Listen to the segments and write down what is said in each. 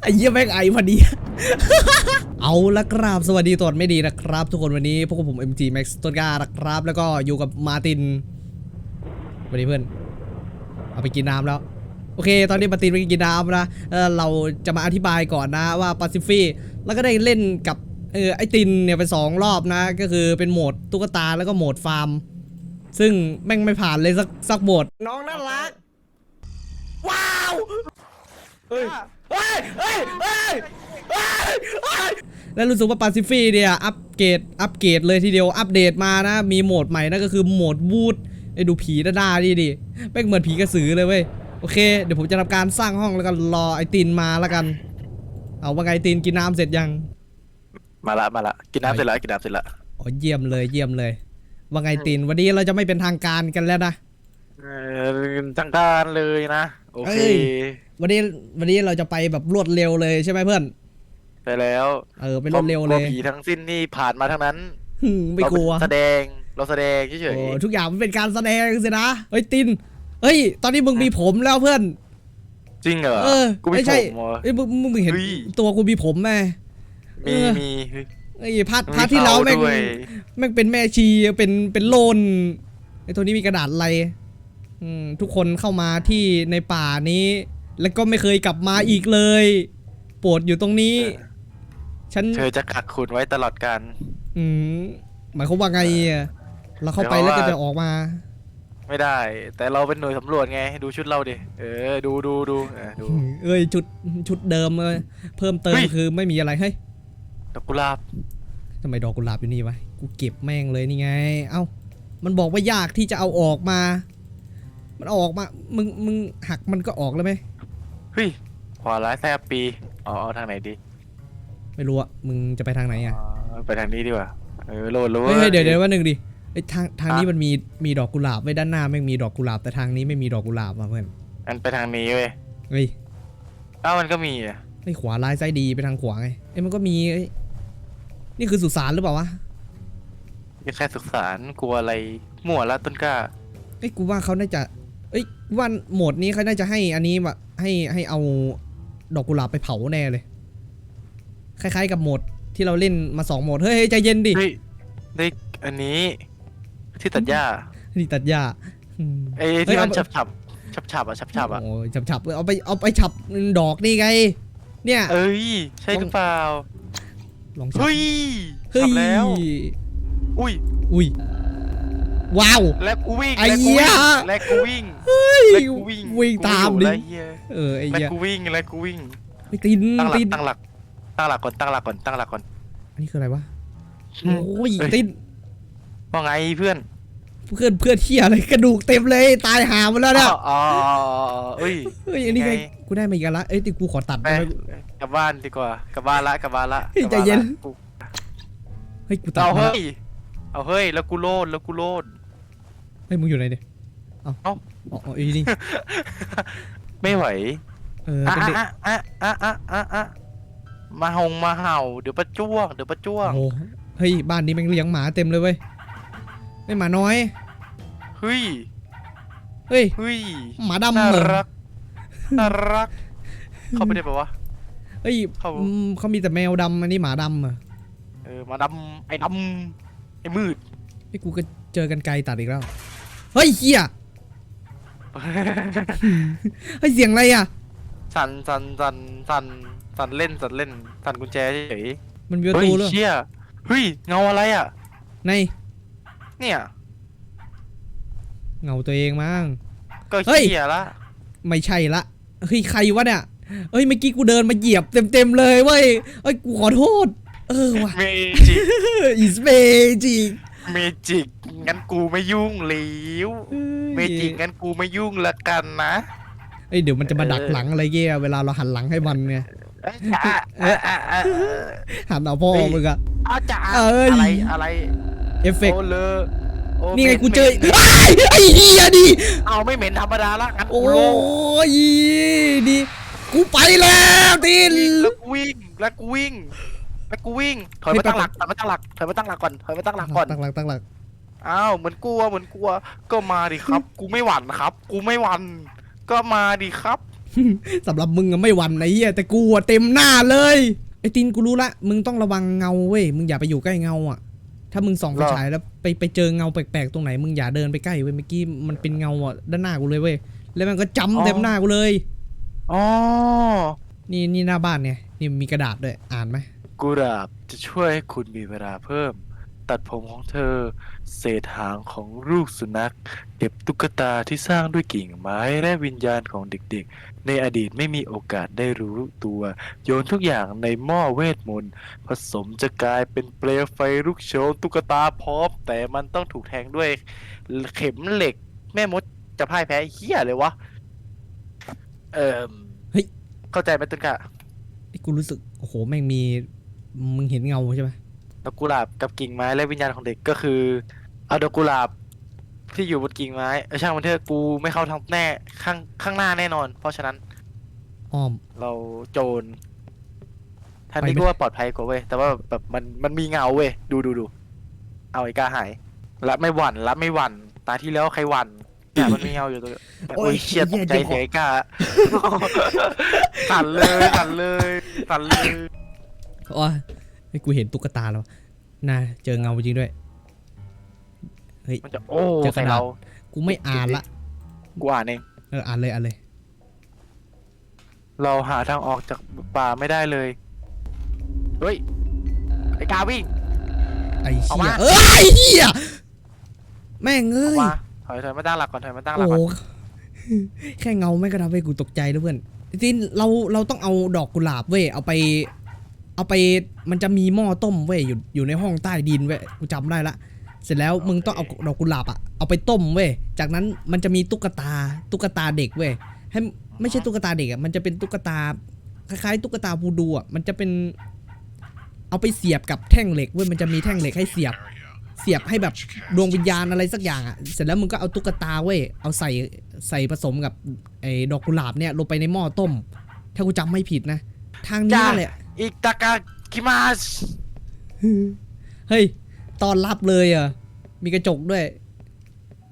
ไอ้เหี้ยแม่งไอพอดี เอาละครับสวัสดีตรวจไม่ดีนะครับ ทุกคนวันนี้พวกบผม MG Max ต้นกล้านะครับ แล้วก็อยู่กับมาร์ตินสวัสดีเพื่อน เอาไปกินน้ำแล้ว โอเค ตอนนี้มาร์ตินไปกินน้ำนะเออเราจะมาอธิบายก่อนนะว่าปาซิฟีแล้วก็ได้เล่นกับเออไอตินเนี่ยไปสองรอบนะ ก็คือเป็นโหมดตุ๊กตาแล้วก็โหมดฟาร์ม ซึ่งแม่งไม่ผ่านเลยสักสักโหมดน้องน่ารัก ว้าว เฮ้ย เฮ้ยเฮ้ยเฮ้ยเฮ้ยแล้วรู้สึกว่าปาซิฟีเนี่ยอัปเกรดอัปเกรดเลยทีเดียวอัปเดตมานะ มีโหมดใหม่นั่นก็คือโหมดวูดไอ้ดูผีด้านหน้าดิดิแม่งเหมือนผีกระสือเลยเว้ยโอเค เดี๋ยวผมจะทำการสร้างห้องแล้วก็รอไอตินมาแล้วกัน เอาว่าไงไอตินกินน้ำเสร็จยังมาละมาละกินน้ำเสร็จแล้วกินน้ำเสร็จแล้วอ๋อเยี่ยมเลยเยี่ยมเลย ว่าไงตินวันนี้เราจะไม่เป็นทางการกันแล้วนะ เออจังการเลยนะ โอเอ้เคย วันนี้วันนี้เราจะไปแบบรวดเร็วเลยใช่ไหมเพื่อน ไปแล้วเออไปรวดเร็วเลยผีทั้งสิ้นนี่ผ่านมาทั้งนั้นหึ่มไม่กลัวเราแสดงเราแสดงเฉยโอ้ทุกอย่างมันเป็นการแสดงสินะเฮ้ยตินเฮ้ย ตอนนี้มึงมีผมแล้วเพื่อนๆจริงเหรอเออกูไม่ไม่ใช่ผมเหรอเอ้ยมึงมึงมึงเห็นเฮ้ยตัวกูมีผมไหมมีเออมีเฮ้ยไอ้พาร์ทพาร์ทที่เราเขาแม่งด้วยแม่งเป็นแม่ชีเป็นเป็นโลนไอ้ตัวนี้มีกระดาษอะไรอืมทุกคนเข้ามาที่ในป่านี้ แล้วก็ไม่เคยกลับมาอีกเลย โปรดอยู่ตรงนี้ ฉัน เธอจะกักคุณไว้ตลอดการ อืมหมายความว่าไงอะเราเข้าไปเดี๋แล้วยวก็ว่าจะออกมา ไม่ได้ แต่เราเป็นหน่วยสำรวจไง ดูชุดเราดิ เออ ดูดูดูเออดูเอ้ยชุดชุดเดิมเลยเพิ่มเติมเฮ้ยคือไม่มีอะไรเฮ้ยดอกกุหลาบทำไมดอกกุหลาบอยู่นี่วะ กูเก็บแม่งเลยนี่ไง เอ้า มันบอกว่ายากที่จะเอาออกมา มันเอาออกมา มึง มึงหักมันก็ออกแล้วไหมเฮ้ย ขวาร้ายแซบปี อ๋อเอาทางไหนดีไม่รู้อะมึงจะไปทางไหนอะอ๋อไปทางนี้ดีกว่า เออโหลดรู้เฮ้ยเฮ้ยเดี๋ยวเดี๋ยวว่าหนึ่งดิไอ้ทางทางนี้มันมีมีดอกกุหลาบไว้ด้านหน้าแม่งมีดอกกุหลาบแต่ทางนี้ไม่มีดอกกุหลาบมาเพื่อนอันไปทางนี้เว้ยเฮ้ยอ้าวมันก็มีอะไอ้ขวาร้ายซ้ายดีไปทางขวาไงเอ้ยมันก็มีเอ้ยนี่คือสุสานหรือเปล่าวะยังแค่สุขสารกลัวอะไรมั่วละต้นกล้าเอ้ยกูว่าเขาน่าจะเอ้ยว่าโหมดนี้เขาน่าจะให้อันนี้มา ให้ให้เอาดอกกุหลาบไปเผาแน่เลย คล้ายๆกับโหมดที่เราเล่นมาสองโหมด เฮ้ยเฮ้ยใจเย็นดิเฮ้ยได้อันนี้ที่ตัดหญ้านี่ตัดหญ้าอืม ไอ้เฮ้ที่ยมันเอาฉับฉับฉับฉับอะฉับฉับอะโอ้ยฉับฉับๆเอาไปเอาไปฉับดอกนี่ไง เนี่ย เอ้ยใช่หรือเปล่าลองฉับเฮ้ยเฮ้ยฉับแล้ว อุ้ยอุ้ย ว้าว และกูวิ่งไอ้และกูเหี้วิ่ยงและกูวิ่งเฮ้ยและกูวิ่งวิ่งตามกูดิอยู่และเหี้ยเออไอ้และเหี้ยกูวิ่งและกูวิ่งไอ้ตินตั้งหลักตินตั้งหลักตั้งหลักก่อนตั้งหลักก่อนตั้งหลักก่อน อันนี้คืออะไรวะอืมโอ้ยเอ้ย ตินว่าไงเพื่อนเพื่อนเพื่อนเที่ยอะไรกระดูกเต็มเลยตายหาหมดแล้วเนี่ยอ๋อเอ้ย เฮ้ยอันนี้ไงไง กูได้มาอีกแล้วละเอ้ยติกูขอตัดไปได้ไหม กลับบ้านดีกว่ากลับบ้านละกลับบ้านละเฮ้ยกลับบ้าใจเย็นละกูเฮ้ยกูตัดเอามาเฮ้ย เอาเฮ้ยแล้วกูโลดแล้วกูโลด เฮ้ยมึงอยู่ไหนเนี่ยเอาเอ้า อ๋ออ๋ออีนี่ไม่ไหวเอออะเป็นเด็กอะอะอะอะอะอะมาหงมาเห่า เดี๋ยวประจ้วง เดี๋ยวประจ้วง โอ้โหเฮ้ยบ้านนี้แม่งเลี้ยงหมาเต็มเลยเว้ยไม่หมาน้อย เฮ้ย เฮ้ยเฮ้ย หมาดำน่าเหรอรัก น่ารัก เข้าไปได้ปะวะ เฮ้ยเขา อืมเขามีแต่แมวดำอันนี้หมาดำเหรอะเออ มาดำไอ้ดำไอ้มืด ไอ้ยกูก็เจอกันไกลตัดอีกแล้วเฮ้ยเฮียเฮ้ยเสียงอะไรอะ สันสันสันสันสันเล่นสันเล่นสันกุญแจเฉยมันมีประเฮ้ยตูเลยเชี่ยเฮ้ยเงาอะไรอะ ในเนี่ยเงาตัวเองมั้ง ก็เฮ้ย เชี่ยละไม่ใช่ละเฮ้ยใครวะเนี่ยเฮ้ยเมื่อกี้กูเดินมาเหยียบเต็มๆเลยเว้ยเฮ้ยกูขอโทษ เออว่ะเมจิก อิสเมจิก เมจิก งั้นกูไม่ยุ่งหลิวเมจิกงั้นกูไม่ยุ่งละกันนะเอ้ยเดี๋ยวมันจะมาดักหลังอะไรเงี้ยเวลาเราหันหลังให้มันไงอะอะอะอะหันเอาพ่อเฮ้ยมึงอะอาจารย์เอ้ย อะไรอะไรเอฟเฟกต์โอ้เลอะโอ้นี่ไงหม็กูเจอหม็นไอ้ยไอ้เหี้ยดิเอาไม่เหม็นธรรมดาละงั้นโอ้กูลงยดิกูไปแล้วติน แล้วกูวิ่งแล้วกูวิ่งแล้วกูวิ่งถอยมาตั้งหลักถอยมาตั้งหลักถอยมาตั้งหลักก่อนถอยมาตั้งหลักก่อนตั้งหลักตั้งหลัก อ้าวเหมือนกลัวเหมือนกลัว ก็มาดิครับ กูไม่หวั่นครับ กูไม่หวั่นก็มาดิครับ สำหรับมึงอะไม่หวั่นไอ้เหี้ยแต่กูอะเต็มหน้าเลยไอ้ตินกูรู้ละมึงต้องระวังเงาเว้ยมึงอย่าไปอยู่ใกล้เงาอะถ้ามึงส่องไฟฉายแล้วไปไปเจอเงาแปลกๆตรงไหนมึงอย่าเดินไปใกล้เว้ยเมื่อกี้มันเป็นเงาอะด้านหน้ากูเลยเว้ยแล้วมันก็จำเต็มหน้ากูเลย อ๋อนี่นี่หน้าบ้านไงนี่มีกระดาษด้วยอ่านไหม กุหลาบจะช่วยให้คุณมีเวลาเพิ่ม ตัดผมของเธอ เศษหางของลูกสุนัข เก็บตุ๊กตาที่สร้างด้วยกิ่งไม้และวิญญาณของเด็กๆ ในอดีตไม่มีโอกาสได้รู้ตัว โยนทุกอย่างในหม้อเวทมนต์ผสมจะกลายเป็นเปลวไฟลุกโชนตุ๊กตาพร้อมแต่มันต้องถูกแทงด้วยเข็มเหล็ก แม่มดจะพ่ายแพ้เฮียเลยวะ เอ่อเฮ้ย เข้าใจไหมตุนกะ ไอ้กูรู้สึก โอ้โห แม่งมี มึงเห็นเงาใช่ไหม ดอกกุหลาบกับกิ่งไม้และวิญญาณของเด็กก็คือ เอาดอกกุหลาบที่อยู่บนกิ่งไม้เออช่างมันเถอะกูไม่เข้าทางแน่ข้างข้างหน้าแน่นอน เพราะฉะนั้นอ้อม เราโจรทางไปนี้ไหมก็ว่าปลอดภัยกว่าเว้ยแต่ว่าแบบมันมันมีเงาเว้ยดูดูดูเอาไอ้กาหายรับไม่หวั่นรับไม่หวั่นตาที่แล้วใครหวั่นเนี่ยมันมีเงาอยู่ตัวโอ้ยเชียตกใจเสียไอ้กาสั่นเลยสั่นเลยสั่นเลยอ๋อ ไอ้กูเห็นตุ๊กตาแล้วน่าเจอเงาจริงด้วยมันจะโอ้เจอกระใส่ดาษเรากูไม่อ่านละ กูอ่านเองเอออ่านเลยอ่านเลย เราหาทางออกจากป่าไม่ได้เลย เฮ้ย ไอ้กาวิ่ง ไอ้เอาเหี้ยมา เอ้ยไอ้เหี้ยแม่งเอ้ย มาถอยถอยมาตั้งหลักก่อนถอยมาตั้งหลัโอ้กก่อนโหแค่เงาไม่งก็ทำให้กูตกใจแล้วเพื่อนจริงๆเราเราต้องเอาดอกกุหลาบเว้ยเอาไป เอาไปมันจะมีหม้อต้มเว้ยอยู่อยู่ในห้องใต้ดินเว้ยกูจำได้ละ เสร็จแล้วมึงต้องเอาดอกกุหลาบอะเอาไปต้มเว้ยจากนั้นมันจะมีตุ๊กตาตุ๊กตาเด็กเว้ยให้ไม่ใช่ตุ๊กตาเด็กอะมันจะเป็นตุ๊กตาคล้ายๆตุ๊กตาพูดูอะมันจะเป็น เอาไปเสียบกับแท่งเหล็กเว้ยมันจะมีแท่งเหล็กให้เสียบ เสียบให้แบบดวงวิญญาณอะไรสักอย่างอะเสร็จแล้วมึงก็เอาตุ๊กตาเว้ยเอาใส่ใส่ผสมกับไอ้ดอกกุหลาบเนี่ยลงไปในหม้อต้ม ถ้ากูจำไม่ผิดนะ ทางนี้จ้านั่นแหละ อิตากาคิมาสเฮ้ยตอนรับเลยอะ มีกระจกด้วย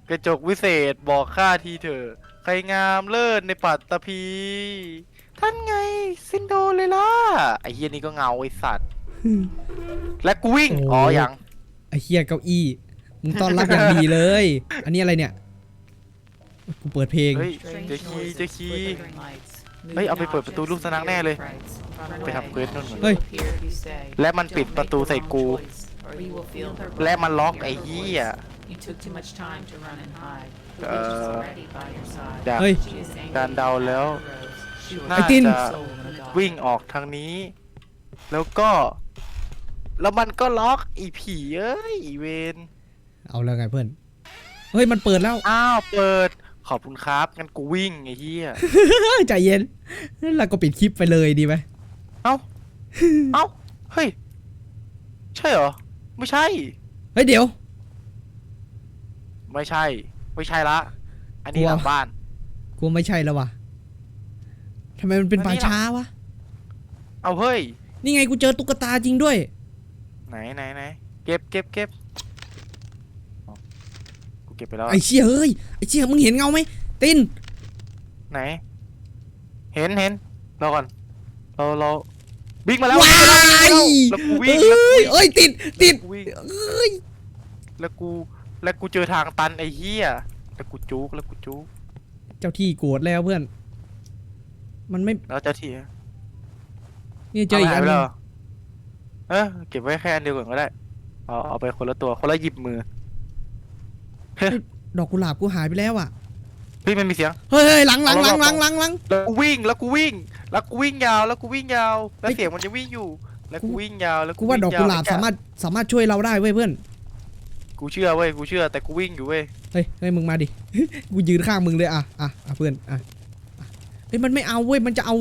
กระจกวิเศษบอกข้าทีเถอะใครงามเลิศในปัตตภี ท่านไงซินโดเลยล่ะไอ้เฮียนี่ก็เงาไอ้สัตว์ และกูวิ่ง โอ้ อ๋อยังไอ้เฮียเก้าอี้ มึงต้อนรับอย่างดีเลย อันนี้อะไรเนี่ย กูเปิดเพลง เฮ้ยเจคีเจคี เฮ้ยเอาไปเปิดประตูลูกสุนัขแน่เลย ไปทำเควสนู่นเฮ้ย และมันปิดประตูใส่กู และมันล็อกไอ้เหี้ยเอ่ออยากเฮ้ยการเดาแล้วน่าไอ้ตินจะวิ่งออกทางนี้ แล้วก็ แล้วมันก็ล็อกอีผีเอ้ยอีเวนเอาแล้วไงเพื่อน เฮ้ยมันเปิดแล้ว อ้าวเปิด ขอบคุณครับงั้นกูวิ่งไอ้เหี้ยใจเย็นแล้วก็ปิดคลิปไปเลยดีไหมเอ้าเอ้าเฮ้ยใช่เหรอไม่ใช่เฮ้ยเดี๋ยว ไม่ใช่ ไม่ใช่ละ อันนี้กลัวหลังบ้าน กูไม่ใช่แล้ววะทำไมมันเป็นอันป่านี้หรอ ช้าวะเอาเฮ้ย นี่ไงกูเจอตุ๊กตาจริงด้วย ไหนไหนไหนเก็บเก็บเก็บอ๋อกู เก็บไปแล้วอะไอ้เชี่ยเฮ้ยไอ้เชี่ยมึงเห็นเงาไหมตินไหน เห็นเห็นรอก่อนเราเราวิ่งมาแล้วว้าวิ่งมาแล้วยแล้วกูวิ่งแล้วกูเอ้ยเอ้ยติดติดวิ่งเอ้ยแล้วกูแล้วกูเจอทางตันไอ้เหี้ยแล้วกูจุกแล้วกูจุกเจ้าที่โกรธแล้วเพื่อน มันไม่แล้วเจ้าที่เนี่ยเจออีกาอัหายนไปหนึแล้งวเหรอเออเก็บไว้แค่อันเดียวก่อนก็ได้เอาเอาไปคนละตัวคนละหยิบมือ ดอกกุหลาบกูหายไปแล้วอะเฮ้ยมันมีเสียง เฮ้ยเฮ้ยหลังหลังหลังเอาหรลัอบงๆหลังหลังแล้วกูวิ่งแล้วกูวิ่ง แล้วกูวิ่งยาวแล้วกูวิ่งยาว แล้วเฮ้ยเสียงมันจะวิ่งอยู่ แล้วกูวิ่งยาวแล้วกูว่าดอกกุหลาบวิ่งยสามารถสามารถช่วยเราได้เว้ยเพื่อน กูเชื่อเว้ยกูเชื่อแต่กูวิ่งอยู่เว้ยเฮ้ยเฮ้ยมึงมาดิกูยืนข้างมึงเลยอะอะอะเพื่อนอะอะเฮ้ยมันไม่เอาเว้ยมันจะเอา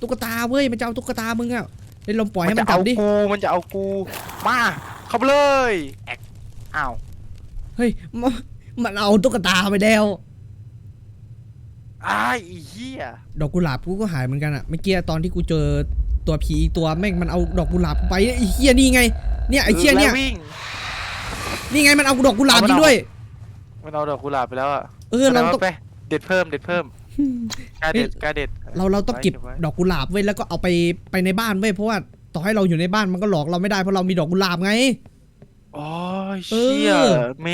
ตุ๊กตาเว้ยมันจะเอาตุ๊กตามึงอะเฮ้ยลองปล่อยให้มันจะจัเอาบดิกูมันจะเอากูมาเข้าไปเลยแอกอ้าวเฮ้ย มันมันเอาตุ๊กตาไปแล้วอ้ายอีเหี้ยดอกกุหลาบกูก็หายเหมือนกันอะเมื่อกี้ตอนที่กูเจอตัวผีอีกตัวแม่งมันเอาดอกกุหลาบกูไปไอ้เหี้ยนี่ไง เนี่ยไอ้เหี้ยเนี่ย แล้ววิ่ง นี่ไงมันเอาดอกกุหลาบเอามันจริงเอาด้วย มันเอาดอกกุหลาบไปแล้วอะเออเราแสดงต้องว่าไปเด็ดเพิ่มเด็ดเพิ่มกาเด็ดกาเด็ดเราเราต้องเก็บไว้ดอกกุหลาบไว้แล้วก็เอาไปไปในบ้านไว้ยเพราะว่าต่อให้เราอยู่ในบ้านมันก็หลอกเราไม่ได้เพราะเรามีดอกกุหลาบไง อ๋อเออเชี่ยเม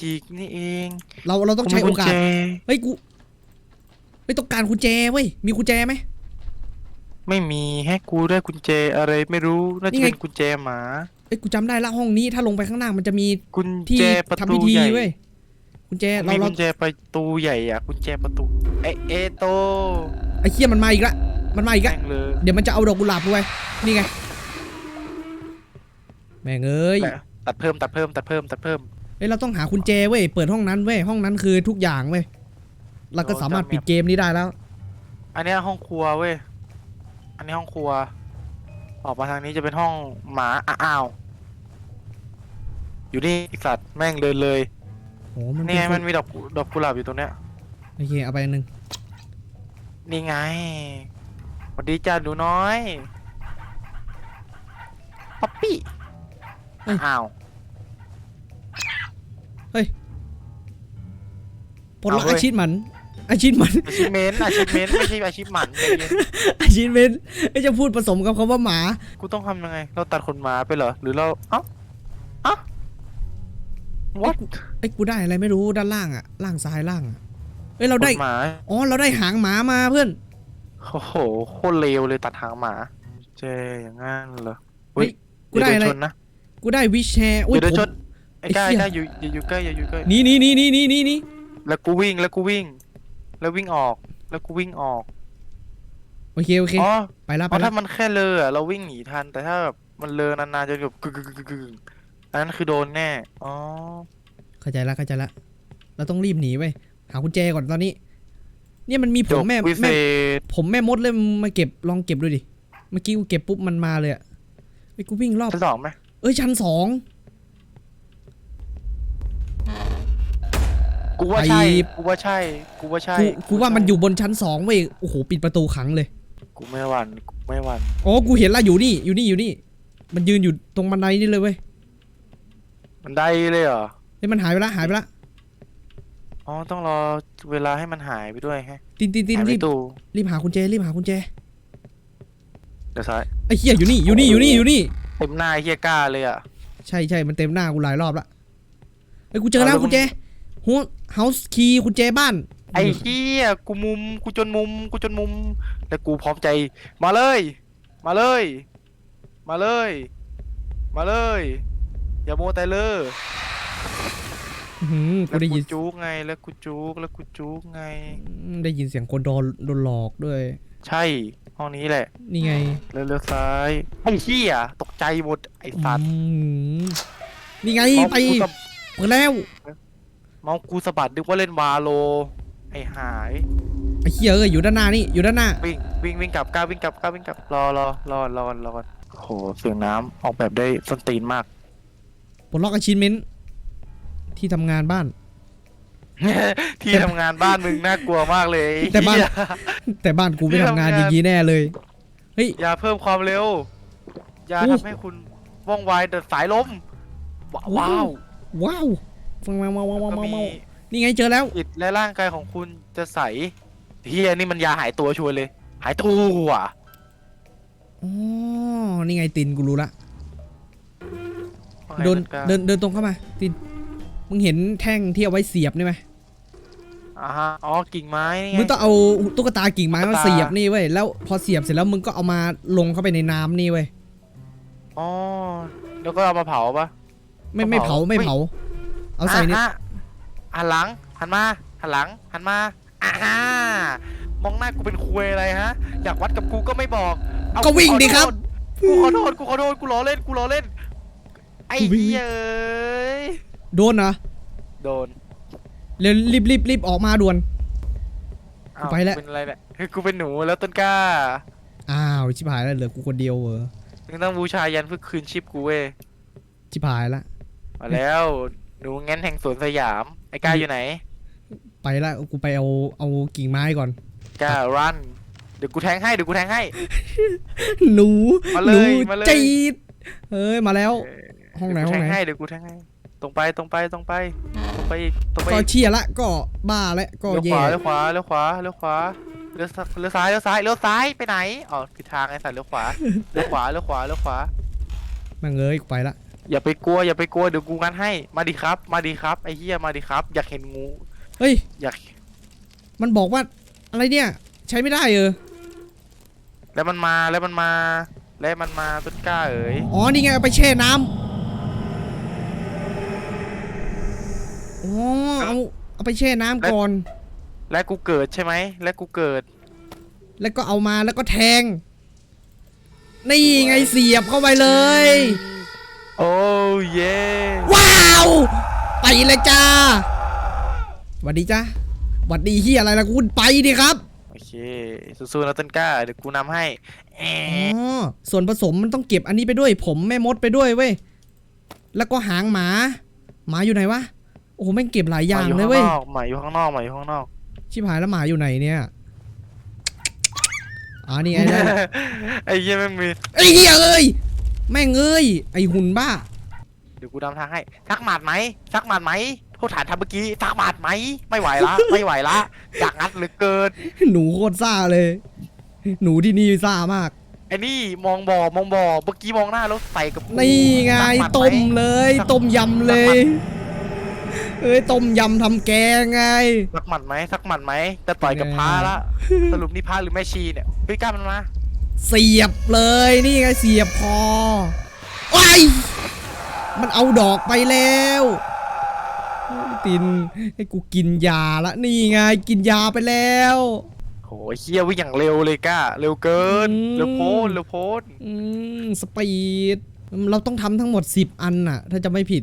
จิกนี่เองเราเราต้องใช้ผมโอมีกุญกาสแจเฮ้ยกูไม่ต้องการกุญแจเว้ย มีกุญแจไหม ไม่มีให้กูได้กุญแจอะไรไม่รู้น่านี่จะไง เป็นกุญแจหมาเอ้ยกูจำได้ละห้องนี้ถ้าลงไปข้างล่างมันจะมีกุญที่แจประทำตูพิธีใหญ่เว้ยกุญแจเรามีเรากุญแจประตูใหญ่อะกุญแจประตูไอเอโตไอ้เคียมันมาอีกละมันมาอีกละแม่งเลยเดี๋ยวมันจะเอาดอกกุหลาบด้วยนี่ไง แม่งเอ้ยแหละ ตัดเพิ่มตัดเพิ่มตัดเพิ่มตัดเพิ่มเอ้ยเราต้องหากุญแจเว้ยเปิดห้องนั้นเว้ยห้องนั้นคือทุกอย่างเว้ยเราก็โอ้สามารถจำแมปปิดเกมนี้ได้แล้ว อันเนี้ยห้องครัวเว้ยอันนี้ห้องครัว ออกมาทางนี้จะเป็นห้องหมาอ้าวอยู่นี่ไอสัตว์แม่งเดินเลยโอ้มันนี่ไงเป็มันนมีดอกกุดอกกุหลาบอยู่ตรงเนี้ยโอเคเอาไปอันหนึ่งนี่ไงสวัสดีจ้าหนูน้อยป๊อปปี้ อ้าวผลลัพเอาเว้ธ์ยอาชีพมัน อาชีพมัน อาชีพเมนอาชีพเมนไม่ใช่อาชีพหมันใจเย็นอาชีพเมนไอ้จะพูดผสมกับคำว่าหมา กูต้องทำยังไง เราตัดขนหมาไปเหรอ หรือเราเอ้าเอ้า what ไอ้ยกูได้อะไรไม่รู้ด้านล่างอะล่างซ้ายล่างอะเอ้ยเราได้ ขนหมาอ๋อเราได้หางหมามาเพื่อน โอ้โหโคตรเลวเลยตัดหางหมา เจอย่างงั้นเหรอเฮ้ยกูได้อะไร เยวเยวชนนะ กูได้วิชแชร์อุ้ยเดี๋ยวผเดี๋ยวชมนไอ้กล้าไอ้ไอ้เหี้ยกล้าอยู่อย่าอยู่ใกล้อย่าอยู่ใกล้นี่นี่นี่นี่นี่นี่นี่แล้วกูวิ่งแล้วกูวิ่ง แล้ววิ่งออก แล้วกูวิ่งออกโอเคโอเค อ๋อไปละเพไปราะละถ้ามันแค่เลออะเราวิ่งหนีทัน แต่ถ้าแบบมันเลอนานๆจนแบบกึกกึกกึกกึกอันนั้นคือโดนแน่อ๋อเข้าใจละเข้าใจละเราต้องรีบหนีไปหากุญแจก่อนตอนนี้ เนี่ยมันมีผจมบแม่วิเศแม่ ษผมแม่มดเลยมาเก็บลองเก็บดูดิ เมื่อกี้กูเก็บปุ๊บมันมาเลยอะไอ้ยกูวิ่งรอบชั้นสองไหม เอ้ยชั้นสองกูว่าใช่ไปกูว่าใช่ กูว่าใช่กูกูว่ามันใช่อยู่บนชั้นสองเว้ยโอ้โหปิดประตูขังเลยกูไม่หวั่นกูไม่หวั่นอ๋อกูเห็นละอยู่นี่อยู่นี่อยู่นี่ มันยืนอยู่ตรงบันไดนี่เลยเว้ยมันได้เลยเหรอเฮ้ยมันหายไปละหายไปละอ๋อต้องรอเวลาให้มันหายไปด้วยฮะตินตินตินหายไปรีบตู้รีบหากุญแจรีบหากุญแจเดี๋ยวซ้ายไอ้เหี้ยอยู่นี่อยู่นี่อยู่นี่อยู่นี่ เต็มหน้าไอ้เฮียกล้าเลยอะ ใช่ใช่มันเต็มหน้ากูหลายรอบละไอ้ยกูเจอแล้วเอาแล้วกุญแจหัวเฮาส์คีย์กุญแจบ้านไอ้เฮียกูมุมกูจนมุมกูจนมุม แล้วกูพร้อมใจ มาเลย มาเลย มาเลย มาเลย อย่าโมวแต่เลยอื้อหือกูแล้วได้กูยินจุกไงแล้วกูจุกแล้วกูจุกไง ได้ยินเสียงคนโดนโดนหลอกด้วย ใช่ ห้องนี้แหละ นี่ไงเลี้ยวๆซ้าย ไอ้เฮียตกใจหมด ไอ้สัตว์อืมนี่ไงเมาส์ไปกูสะเปิดแล้วเมาส์กูสะบัดนึกว่าเล่นวาโล ไอ้หายไอ้เหี้ยเอ้ยอยู่ด้านหน้านี่อยู่ด้านหน้าวิ่งวิ่งวิ่งกลับก้าววิ่งกลับก้าววิ่งกลับรอรอรอรอรอโหเสียงน้ำออกแบบได้ส้นตีนมากปลดล็อกอาชินเมนที่ทำงานบ้าน ที่ทำงานบ้านมึงน่ากลัวมากเลยแต่บ้าน เหี้ย แต่บ้านกูไม่ที่ทำงานทำงานอย่างนี้แน่เลย เฮ้ย อย่าเพิ่มความเร็ว อย่าอู้ ทำให้คุณว่องไวแต่สายลม ว้าว้าววว้าวฟังมามามามาก็มามีมานี่ไงเจอแล้วจิตและร่างกายของคุณจะใสเฮียนี่มันยาหายตัวชวนเลย หายตัวอ๋อ นี่ไงตินกูรู้ละ ว่าไงเดินต้กล้าเดิน เดินตรงเข้ามา ติน มึงเห็นแท่งที่เอาไว้เสียบนี่ไหม อ่าฮะอ๋อกิ่งไม้นี่ไง มึงต้องเอาตุ๊กตากิ่งไม้ตุ๊มากตา เสียบนี่เว้ยแล้วพอเสียบเสร็จแล้วมึงก็เอามาลงเข้าไปในน้ำนี่เว้ยอ๋อแล้วก็เอามาเผาปะ ไม่เอาไม่เผาเผาไม่เฮ้ยเผา เอาใส่นี่ะฮะหันหลัง หันมา หันหลัง หันมาอ่าฮะมองหน้ากูเป็นคุยอะไรฮะ อยากวัดกับกูก็ไม่บอกเอาก็วิ่งดิครับ กูขอโทษ กูขอโทษ กูล้อเล่น กูล้อเล่น ไอ้กูวิ่ง เหี้ยเอ้ยโดนเหรอโดน เร็วรีบรีบรีบออกมาด่วน อ้าวไปแล้ว เป็นอะไรเนี่ยคือกูเป็นหนูแล้วต้นกล้า อ้าวชิบหายแล้วเหลือกูคนเดียวเหรอมึงต้องบูชายันเพื่อคืนชีพกูเว้ยชิบหายละ มาแล้วหนูงั้นแห่งสวนสยาม ไอ้กล้าอยู่ไหน ไปละกูไปเอาเอากิ่งไม้ก่อน กล้า run เดี๋ยวกูแทงให้ เดี๋ยวกูแทงให้ หนูมาหเลนูยมาเลย จี๊ดเอ้ยมาแล้วเออห้องไหนเดี๋ยวกูห้องไหนแทให้ เดี๋ยวกูแทงให้ ตรงไป ตรงไป ตรงไปตรง ไปไปอีกตรงไปก็อีกเชียละก็บ้าและก็เลี้ยวขแย่วาเลี้ยวขวาเลี้ยวขวาเลี้ยวขวาเลี้ยวซ้ายเลี้ยวซ้ายเลี้ยวซ้ายเลี้ยวซ้ายไปไหนอ๋อผิดทางไอ้สัตว์เลี้ยวขวาเลี้ยวขวาเลี้ยวขวาเลี้ยวขวาแม่งเอ้ยกูไปละอย่าไปกลัวอย่าไปกลัวเดี๋ยวกูงัดให้มาดิครับ มาดิครับไอ้เหี้ยมาดิครับ อยากเห็นงูเฮ้ย อยากมันบอกว่าอะไรเนี่ย ใช้ไม่ได้เออแล้วมันมาแล้วมันมา แล้วมันมาต้นกล้าเอ๋ยอ๋อนี่ไงเอาไปแช่น้ำ อ๋อเอาเอาไปแช่น้ำก่อน และกูเกิดใช่ไหม และกูเกิด แล้วก็เอามาแล้วก็แทง นี่ไงเสียบเข้าไปเลย โอ้เย่ว้าว ไปเลยจ้าหวัดดีจ้าหวัดดีเฮียอะไรล่ะคุณไปดิครับ โอเค สู้ๆนะต้นกล้า เดี๋ยวกูนำให้แออ๋อ ส่วนผสมมันต้องเก็บอันนี้ไปด้วย ผมแม่มดไปด้วยเว้ย แล้วก็หางหมา หมาอยู่ไหนวะ โอ้โหแม่งเก็บหลายอย่างเลยเว้ยหมาอยู่ข้างนอกหมาอยู่ข้างนอกชิบหายแล้วหมาอยู่ไหนเนี่ยอ๋อนี่ไงได้ไอ้เหี้ยแม่งมีไอ้เหี้ยเอ้ยแม่งเอ้ยไอ้หุ่นบ้าเดี๋ยวกูนำทางให้ซักหมาดไหมซักหมาดไหมโทษฐานทำเมื่อกี้ซักหมาดไหมไม่ไหวละไม่ไหวละอยากงัดเหลือเกิน หนูโคตรซ่าเลย หนูที่นี่ซ่ามากไอ้นี่มองบ่อมองบ่อเมื่อกี้มองหน้าแล้วใส่กับกูนี่ไงซักหาดหต้มเลยซักต้มยำเลย เอ้ยต้มยำทำแกงไงซักหมัดไหมซักหมัดไหมจะต่อยกับพระละสรุปนี่พระหรือแม่ชีเนี่ยพี่กล้ามันมาเสียบเลยนี่ไงเสียบคอไอ้ยมันเอาดอกไปแล้วตินให้กูกินยาละนี่ไงกินยาไปแล้วโหเฮียวิ่งอย่างเร็วเลยก้าเร็วเกินอืมเร็วโพนเร็วโพนอืมสปีดเราต้องทำทั้งหมด 10 อันน่ะ ถ้าจะไม่ผิด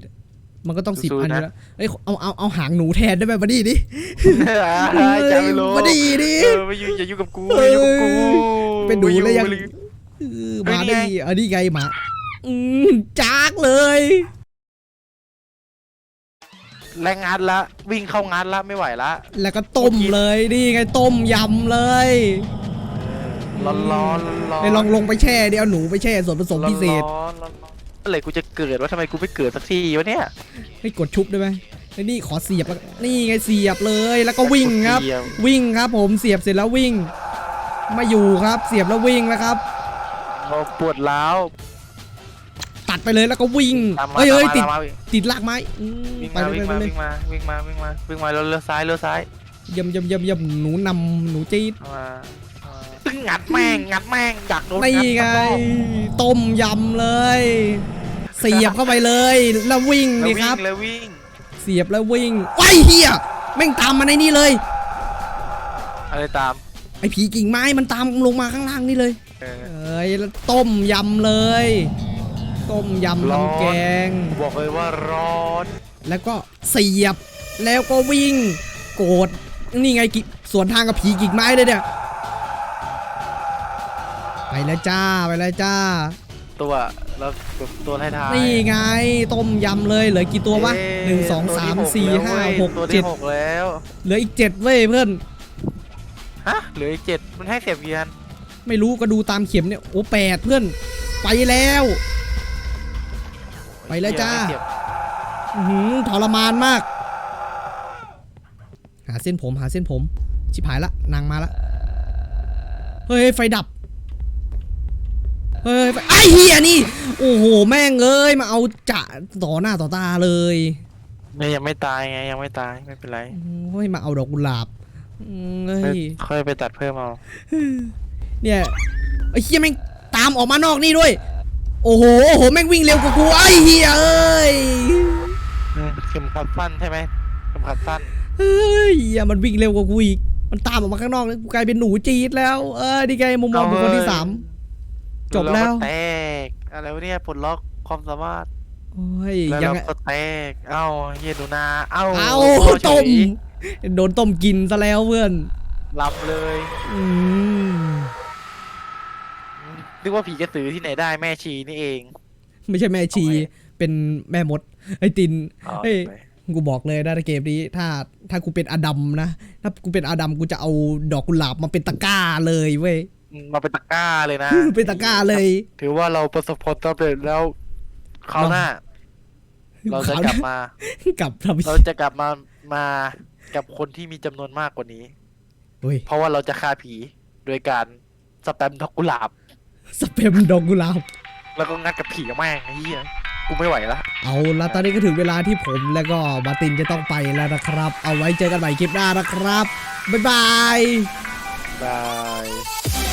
มันก็ต้อง10อันอยู่แล้วเอ้ยเอาเอาเอาหางหนูแทนได้ไหมบัดดี้ดิจะไม่รู้บัดดี้ดิ เออไม่อยู่อย่าอยู่กับกูอย่าอยู่กับกูเป็นหนูแล้วยัง ไม่อเออเฮ้ยมานี่ได้ไง อันนี้ไงหมาอืมจากเลย แรงงัดละ วิ่งเข้างัดละไม่ไหวละ แล้วก็ต้มเลยนี่ไงต้มยำเลยร้อนร้อนร้อนไอ้ลองลงไปแช่เดี๋ยวเอาหนูไปแช่ส่วนผสมพิเศษ ร้อนร้อนร้อน เมื่อไหร่กูจะเกิดว่าทำไมกูไม่เกิดสักทีวะเนี่ยให้กดชุบได้ไหมไอ้นี่ขอเสียบแล้วนี่ไงเสียบเลยแล้วก็วิ่งครับเสียบวิ่งครับ ผมเสียบเสร็จแล้ววิ่งไมาอยู่ครับ เสียบแล้ววิ่งแล้วครับโอ้ปวดร้าวตัดไปเลยแล้วก็วิ่งตามมาเฮ้ยเฮ้ยตามติดมาติดลากไม้อืมวิ่งไปมาเลยวิ่งไปมาเลยวิ่งมาวิ่งมาวิ่งมาวิ่งมาเลี้ยวเลี้ยวซ้ายเลี้ยวซ้ายเยี่ยมเยี่ยมเยี่ยมเยี่ยมหนูนำหนูจี๊ดเอามาเอามาตึ้ งงัดแม่งงัดแม่งอยากโดนนี่งัดไงสักรอบต้มยำเลย เสียบเข้าไปเลย แล้ววิ่งแล้วนี่วิ่คงรับแล้ววิ่งเสียบแล้ววิ่งไอ้เฮียแม่งตามมาในนี่เลย อะไรตามไอ้ผีกิ่งไม้มันตามลงมาข้างล่างนี่เลย เออ เอ้ยแล้วต้มยำเลย ต้มยำร้อน ทำแกง บอกเลยว่าร้อนแล้วก็เสียบ แล้วก็วิ่ง โกรธนี่ไงกิสวนทางกับผีกิ่งไม้เลยเนี่ย ไปแล้วจ้าไปแล้วจ้า ตัวแล้วตัวท้ายท้ายนี่ไงต้มยำเลยเหลือกี่ตัววะเอ้ยหนึ่งสองตัวสามที่สี่แล้วห้าว้ยหกตัวเจ็ที่ดหกแล้วเหลืออีกเจ็ดเว้ยเพื่อนฮะเหลืออีกเจ็ดมันให้เสียบกี่อันไม่รู้ก็ดูตามเข็มเนี่ยโอ้แปดเพื่อน ไปแล้ว ไปแล้วจ้า เสียบอื้อหือทรมานมาก หาเส้นผมหาเส้นผม ชิบหายละนางมาละเฮ้ยไฟดับ เฮ้ยไฟไอ้เฮียนี่ โอ้โห แม่งเอ้ย มาเอาจะต่อหน้าต่อตาเลยไม่ยังไม่ตายไงยังไม่ตายไม่เป็นไรโอ้ย มาเอาดอกกุหลาบอืมเฮ้ยค่อยไปตัดเพิ่มเอา เนี่ยไอ้เฮียแม่งตามออกมานอกนี่ด้วย โอ้โห โอ้โห แม่งวิ่งเร็วกว่ากู ไอ้เฮียเอ้ยเข็มขัดสั้นใช่ไหมเข็มขัดสั้นเฮ้ยอย่ามันวิ่งเร็วกว่ากูอีก มันตามออกมาข้างนอกแล้วกูกลายเป็นหนูจี๊ดแล้ว เออดีไงมุมมองบุคคลที่สาม จบแล้ว เราก็แตกอะไรวะเนี่ยปลดล็อกความสามารถโอ้ยแล้วยัเรางไงก็แตก เอ้าเฮียหนูนา เอ้าเอาเข้าเฉยต้มโดนต้มกินซะแล้วเพื่อนหลับเลยอืมนึกว่าผีกระสือที่ไหนได้แม่ชีนี่เองไม่ใช่แม่ชีโอเคเป็นแม่มดไอ้ตินอ๋อเฮ้ย ไปกูบอกเลยนะในเกมนี้ถ้าถ้ากูเป็นอดัมนะ ถ้ากูเป็นอดัมกูจะเอาดอกกุหลาบมาเป็นตะกร้าเลยเว้ยอื มมาเป็นตะกร้าเลยนะ เป็นตะกร้าเลย ถือว่าเราประสบผลสำเร็จแล้วคราวหน้า เราจะกลับมา กลับทำเราจะกลับมามากับคนที่มีจำนวนมากกว่านี้เฮ้ยเพราะว่าเราจะฆ่าผีโดยการสแปมดอกกุหลาบสเปมดอกกุหลาบ แล้วก็งัดกับผีแม่งไอ้เหี้ยกูไม่ไหวละเอาละตอนนี้ก็ถึงเวลาที่ผมแล้วก็มาร์ตินจะต้องไปแล้วนะครับ เอาไว้เจอกันใหม่คลิปหน้านะครับ บ๊ายบายบาย